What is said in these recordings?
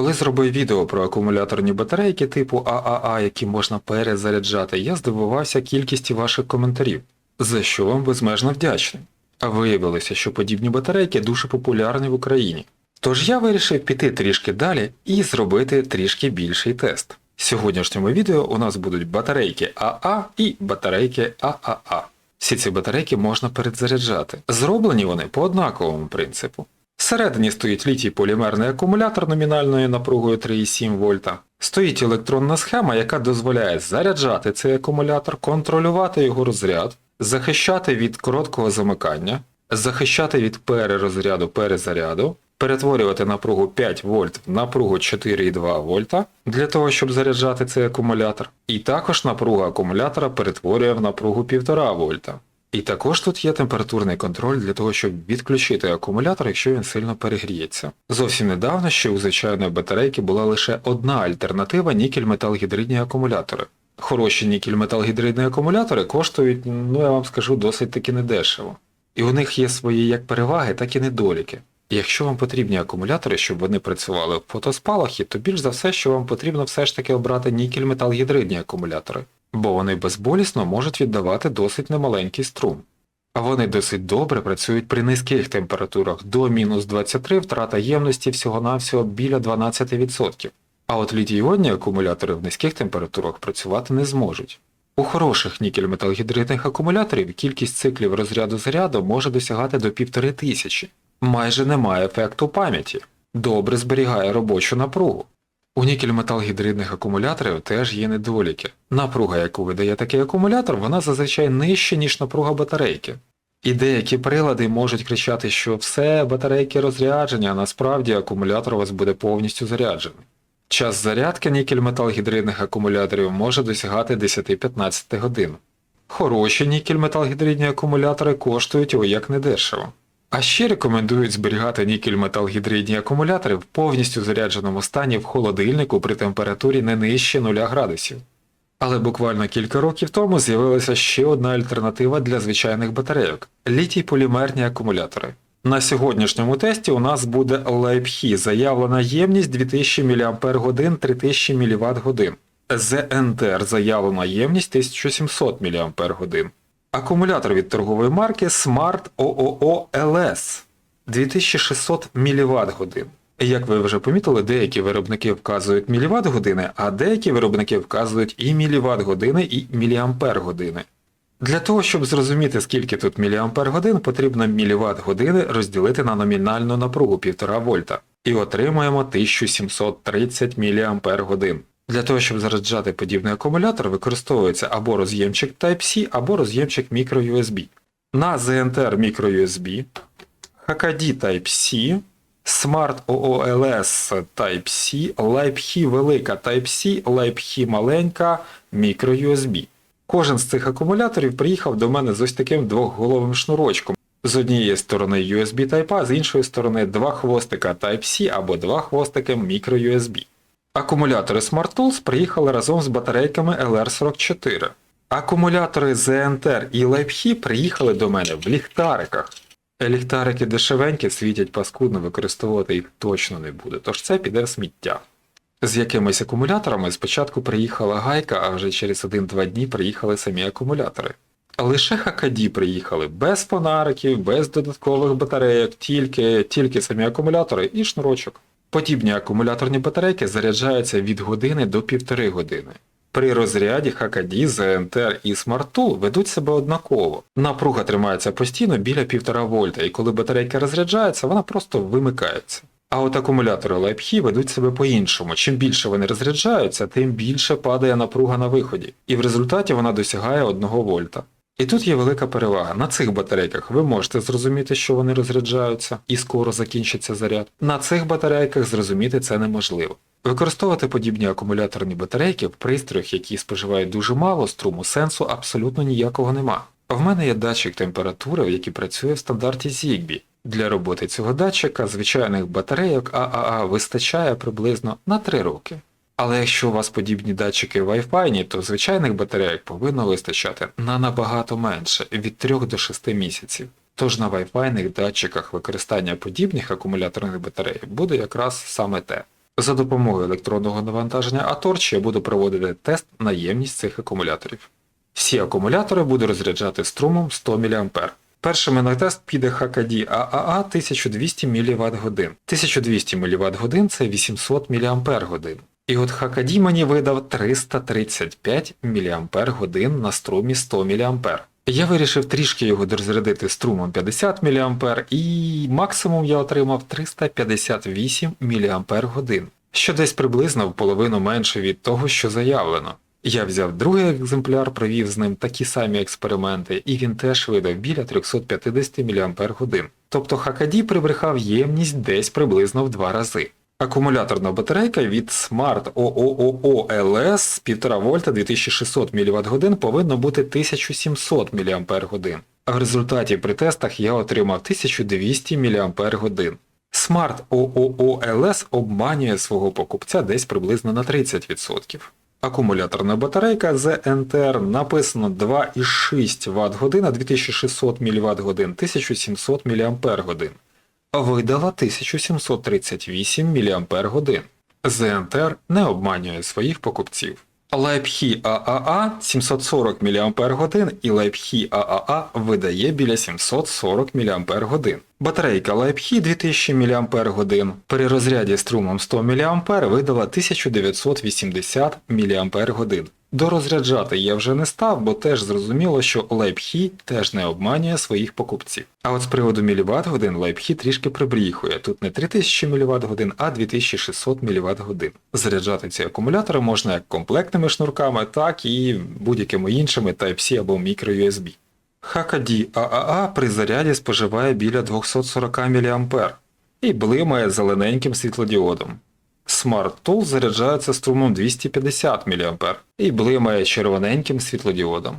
Коли зробив відео про акумуляторні батарейки типу ААА, які можна перезаряджати, я здивувався кількістю ваших коментарів, за що вам безмежно вдячний. А виявилося, що подібні батарейки дуже популярні в Україні. Тож я вирішив піти трішки далі і зробити трішки більший тест. В сьогоднішньому відео у нас будуть батарейки АА і батарейки ААА. Всі ці батарейки можна перезаряджати. Зроблені вони по однаковому принципу. Всередині стоїть літій полімерний акумулятор номінальною напругою 3,7 вольта. Стоїть електронна схема, яка дозволяє заряджати цей акумулятор, контролювати його розряд, захищати від короткого замикання, захищати від перерозряду перезаряду, перетворювати напругу 5 вольт в напругу 4,2 вольта для того, щоб заряджати цей акумулятор. І також напруга акумулятора перетворює в напругу 1,5 вольта. І також тут є температурний контроль для того, щоб відключити акумулятор, якщо він сильно перегріється. Зовсім недавно ще у звичайної батарейки була лише одна альтернатива нікель-металгідридні акумулятори. Хороші нікель-металгідридні акумулятори коштують, ну я вам скажу, досить таки недешево. І у них є свої як переваги, так і недоліки. Якщо вам потрібні акумулятори, щоб вони працювали в фотоспалахі, то більш за все, що вам потрібно все ж таки обрати нікель-металгідридні акумулятори, бо вони безболісно можуть віддавати досить немаленький струм. А вони досить добре працюють при низьких температурах до мінус 23 втрата ємності всього-навсього біля 12%. А от літій-іонні акумулятори в низьких температурах працювати не зможуть. У хороших нікель-металгідридних акумуляторів кількість циклів розряду заряду може досягати до 1500. Майже немає ефекту пам'яті, добре зберігає робочу напругу. У нікель-металгідридних акумуляторів теж є недоліки. Напруга, яку видає такий акумулятор, вона зазвичай нижча, ніж напруга батарейки. І деякі прилади можуть кричати, що все, батарейки розряджені, а насправді акумулятор у вас буде повністю заряджений. Час зарядки нікель-металгідридних акумуляторів може досягати 10-15 годин. Хороші нікель-металгідридні акумулятори коштують о як недешево. А ще рекомендують зберігати нікель-металгідридні акумулятори в повністю зарядженому стані в холодильнику при температурі не нижче 0 градусів. Але буквально кілька років тому з'явилася ще одна альтернатива для звичайних батарейок літій полімерні акумулятори. На сьогоднішньому тесті у нас буде LiPhi, заявлена ємність 2000 мАч 3000 мВт. ZNTR заявлена ємність 1700 мАч. Акумулятор від торгової марки Smart OOO LS 2600 мВт. Як ви вже помітили, деякі виробники вказують міліват години, а деякі виробники вказують і міліват години, і міліампер години. Для того, щоб зрозуміти, скільки тут міліампер годин, потрібно міліват години розділити на номінальну напругу 1,5 вольта. І отримаємо 1730 міліампер годин. Для того, щоб заряджати подібний акумулятор, використовується або роз'ємчик Type-C, або роз'ємчик microUSB. На ZNTR microUSB, HKD Type-C, Smart OOLS Type-C, LiPhi велика Type-C, LiPhi маленька microUSB. Кожен з цих акумуляторів приїхав до мене з ось таким двохголовим шнурочком. З однієї сторони USB Type-A, з іншої сторони два хвостика Type-C або два хвостики microUSB. Акумулятори Smart Tools приїхали разом з батарейками LR44. Акумулятори ZNTR і LiPhi приїхали до мене в ліхтариках. Ліхтарики дешевенькі, світять паскудно, використовувати їх точно не буде, тож це піде сміття. З якимись акумуляторами спочатку приїхала гайка, а вже через 1-2 дні приїхали самі акумулятори. Лише HKD приїхали без фонариків, без додаткових батарейок, тільки, тільки самі акумулятори і шнурочок. Подібні акумуляторні батарейки заряджаються від години до півтори години. При розряді HKD, ZNTR і SmartTool ведуть себе однаково. Напруга тримається постійно біля 1,5 вольта, і коли батарейка розряджається, вона просто вимикається. А от акумулятори LiPhi ведуть себе по-іншому. Чим більше вони розряджаються, тим більше падає напруга на виході, і в результаті вона досягає 1 вольта. І тут є велика перевага. На цих батарейках ви можете зрозуміти, що вони розряджаються і скоро закінчиться заряд. На цих батарейках зрозуміти це неможливо. Використовувати подібні акумуляторні батарейки в пристроях, які споживають дуже мало струму, сенсу абсолютно ніякого нема. В мене є датчик температури, який працює в стандарті Zigbee. Для роботи цього датчика звичайних батарейок ААА вистачає приблизно на 3 роки. Але якщо у вас подібні датчики Wi-Fi, то звичайних батарейок повинно вистачати на набагато менше від 3 до 6 місяців. Тож на Wi-Fi датчиках використання подібних акумуляторних батарей буде якраз саме те. За допомогою електронного навантаження Atorch я буду проводити тест на ємність цих акумуляторів. Всі акумулятори буду розряджати струмом 100 мА. Першими на тест піде HKD AAA 1200 мВт годин. 1200 мВт годин це 800 мАч. І от HKD мені видав 335 мАч на струмі 100 мА. Я вирішив трішки його дорозрядити струмом 50 мА і максимум я отримав 358 мАч що десь приблизно в половину менше від того, що заявлено. Я взяв другий екземпляр, провів з ним такі самі експерименти, і він теж видав біля 350 мАч. Тобто HKD прибрехав ємність десь приблизно в два рази. Акумуляторна батарейка від Smart OOOO LS 1,5 вольта 2600 мВт годин повинно бути 1700 мАч. А в результаті при тестах я отримав 1200 мАч. Smart OOO LS обманює свого покупця десь приблизно на 30%. Акумуляторна батарейка ZNTR написано 2,6 Вт-2600 мВт 1700 мАч. Видала 1738 мАч ЗНТР не обманює своїх покупців. Лайпхі ААА 740 мАч і Лайпхі ААА видає біля 740 мАч. Батарейка LiveHi 2000 мАч при розряді струмом 100 мА видала 1980 мАч. Дорозряджати я вже не став, бо теж зрозуміло, що LiveHi теж не обманює своїх покупців. А от з приводу міліват годин LiveHi трішки прибріхує. Тут не 3000 мВт а 2600 мВт. Заряджати ці акумулятори можна як комплектними шнурками, так і будь-якими іншими Type-C або microUSB. HKD AAA при заряді споживає біля 240 мА і блимає зелененьким світлодіодом. Smart Tool заряджається струмом 250 мА і блимає червоненьким світлодіодом.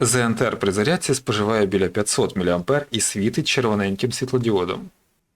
ZNTR при зарядці споживає біля 500 мА і світить червоненьким світлодіодом.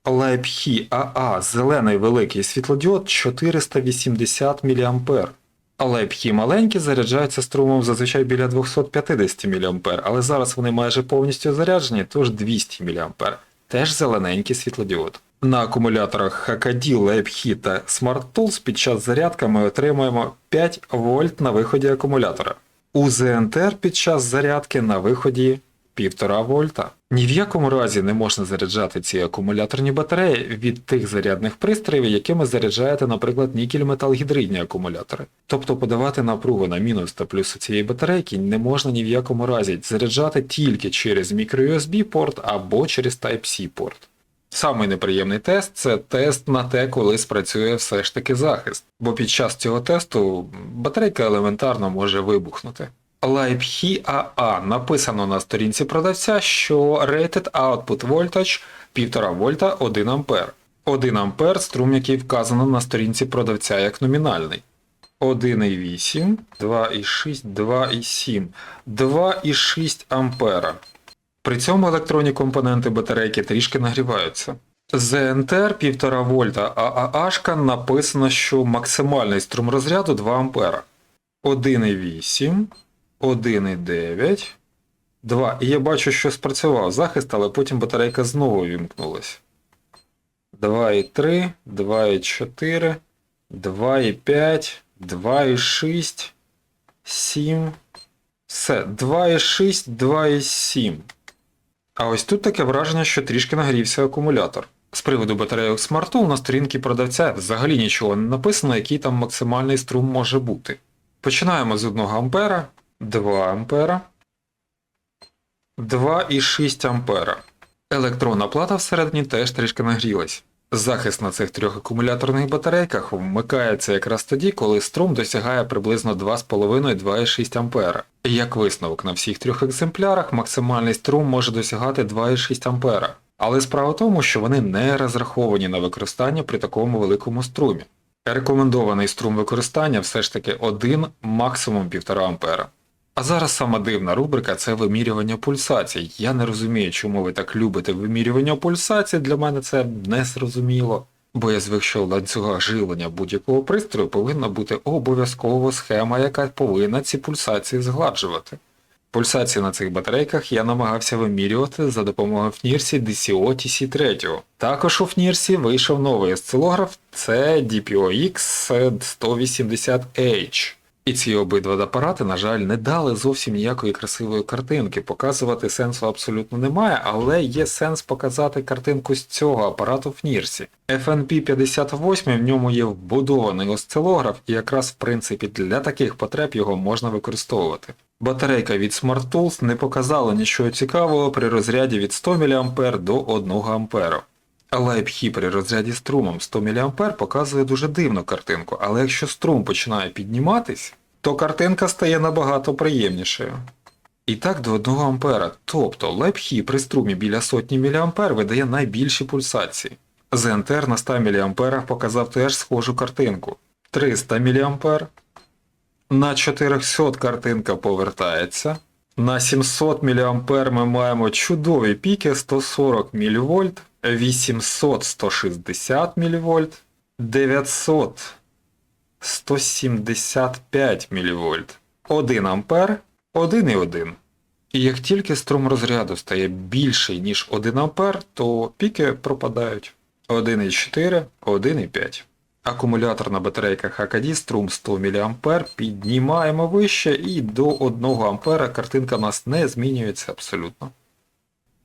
LiveHi AA зелений великий світлодіод 480 мА. А LiveHi маленькі заряджаються струмом зазвичай біля 250 мА, але зараз вони майже повністю заряджені, тож 200 мА. Теж зелененький світлодіод. На акумуляторах HKD, LiveHi та Smart Tools під час зарядки ми отримуємо 5 вольт на виході акумулятора. У ZNTR під час зарядки на виході 1,5 вольта. Ні в якому разі не можна заряджати ці акумуляторні батареї від тих зарядних пристроїв, якими заряджаєте, наприклад, нікель-металгідридні акумулятори. Тобто подавати напругу на мінус та плюс цієї батарейки не можна ні в якому разі заряджати тільки через microUSB порт або через Type-C порт. Самий неприємний тест це тест на те, коли спрацює все ж таки захист, бо під час цього тесту батарейка елементарно може вибухнути. LiveHi AA написано на сторінці продавця, що Rated Output Voltage 1,5 вольта 1 А. 1 А струм, який вказано на сторінці продавця як номінальний. 1,8, 2,6, 2,7, 2,6 ампера. При цьому електронні компоненти батарейки трішки нагріваються. ZNTR 1,5 вольта, а ААшка написано, що максимальний струм розряду 2 ампера. 1,8, 1,9, 2. І я бачу, що спрацював захист, але потім батарейка знову вімкнулась. 2,3, 2,4, 2,5, 2,6, 7. Все, 2,6, 2,7. А ось тут таке враження, що трішки нагрівся акумулятор. З приводу батарейок SmartTool на сторінці продавця взагалі нічого не написано, який там максимальний струм може бути. Починаємо з 1 А, 2 А, 2,6 А. Електронна плата всередині теж трішки нагрілась. Захист на цих трьох акумуляторних батарейках вмикається якраз тоді, коли струм досягає приблизно 2,5-2,6 А. Як висновок на всіх трьох екземплярах, максимальний струм може досягати 2,6 А. Але справа в тому, що вони не розраховані на використання при такому великому струмі. Рекомендований струм використання все ж таки 1, максимум 1,5 А. А зараз сама дивна рубрика це вимірювання пульсацій. Я не розумію, чому ви так любите вимірювання пульсацій, для мене це не зрозуміло. Бо я звик, що в ланцюгах живлення будь-якого пристрою повинна бути обов'язково схема, яка повинна ці пульсації згладжувати. Пульсації на цих батарейках я намагався вимірювати за допомогою FNIRSI DCO TC3. Також у FNIRSI вийшов новий осцилограф, це DPOX 180H. І ці обидва апарати, на жаль, не дали зовсім ніякої красивої картинки. Показувати сенсу абсолютно немає, але є сенс показати картинку з цього апарату в Нірсі. FNP58 в ньому є вбудований осцилограф, і якраз в принципі для таких потреб його можна використовувати. Батарейка від Smart Tools не показала нічого цікавого при розряді від 100 мА до 1 А. Лайпхі при розряді струмом 100 мА показує дуже дивну картинку, але якщо струм починає підніматись, то картинка стає набагато приємнішою. І так до 1 А, тобто лайпхі при струмі біля сотні мА видає найбільші пульсації. ЗНТР на 100 мА показав теж схожу картинку. 300 мА. На 400 картинка повертається. На 700 мА ми маємо чудові піки 140 мВ, 800 160 мВ, 900 175 мВ, 1 А 1,1. І як тільки струм розряду стає більший, ніж 1 А, то піки пропадають 1,4, 1,5. Акумуляторна батарейка HKD струм 100 мА піднімаємо вище і до 1 А картинка в нас не змінюється абсолютно.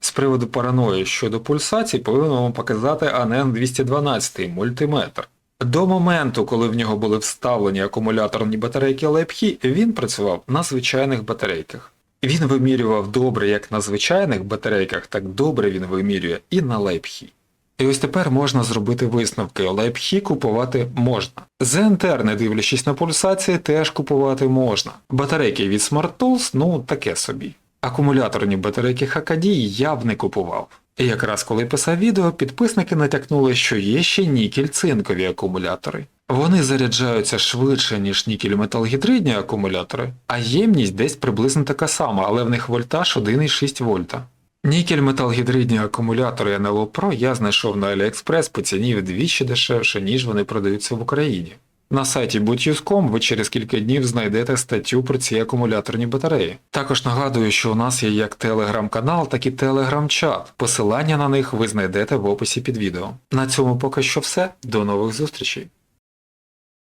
З приводу параної щодо пульсацій повинен вам показати ANN 212 мультиметр. До моменту, коли в нього були вставлені акумуляторні батарейки LiPhi, він працював на звичайних батарейках. Він вимірював добре як на звичайних батарейках, так добре він вимірює і на LiPhi. І ось тепер можна зробити висновки. LiPhi купувати можна. ZNTR, не дивлячись на пульсації, теж купувати можна. Батарейки від Smart Tools, ну таке собі. Акумуляторні батарейки HKD я б не купував. І якраз коли писав відео, підписники натякнули, що є ще нікель-цинкові акумулятори. Вони заряджаються швидше, ніж нікель-металгідридні акумулятори, а ємність десь приблизно така сама, але в них вольтаж 1,6 вольта. Нікель-металгідридні акумулятори NLO Pro я знайшов на AliExpress по ціні вдвічі дешевше, ніж вони продаються в Україні. На сайті bootuse.com ви через кілька днів знайдете статтю про ці акумуляторні батареї. Також нагадую, що у нас є як телеграм-канал, так і телеграм-чат. Посилання на них ви знайдете в описі під відео. На цьому поки що все. До нових зустрічей!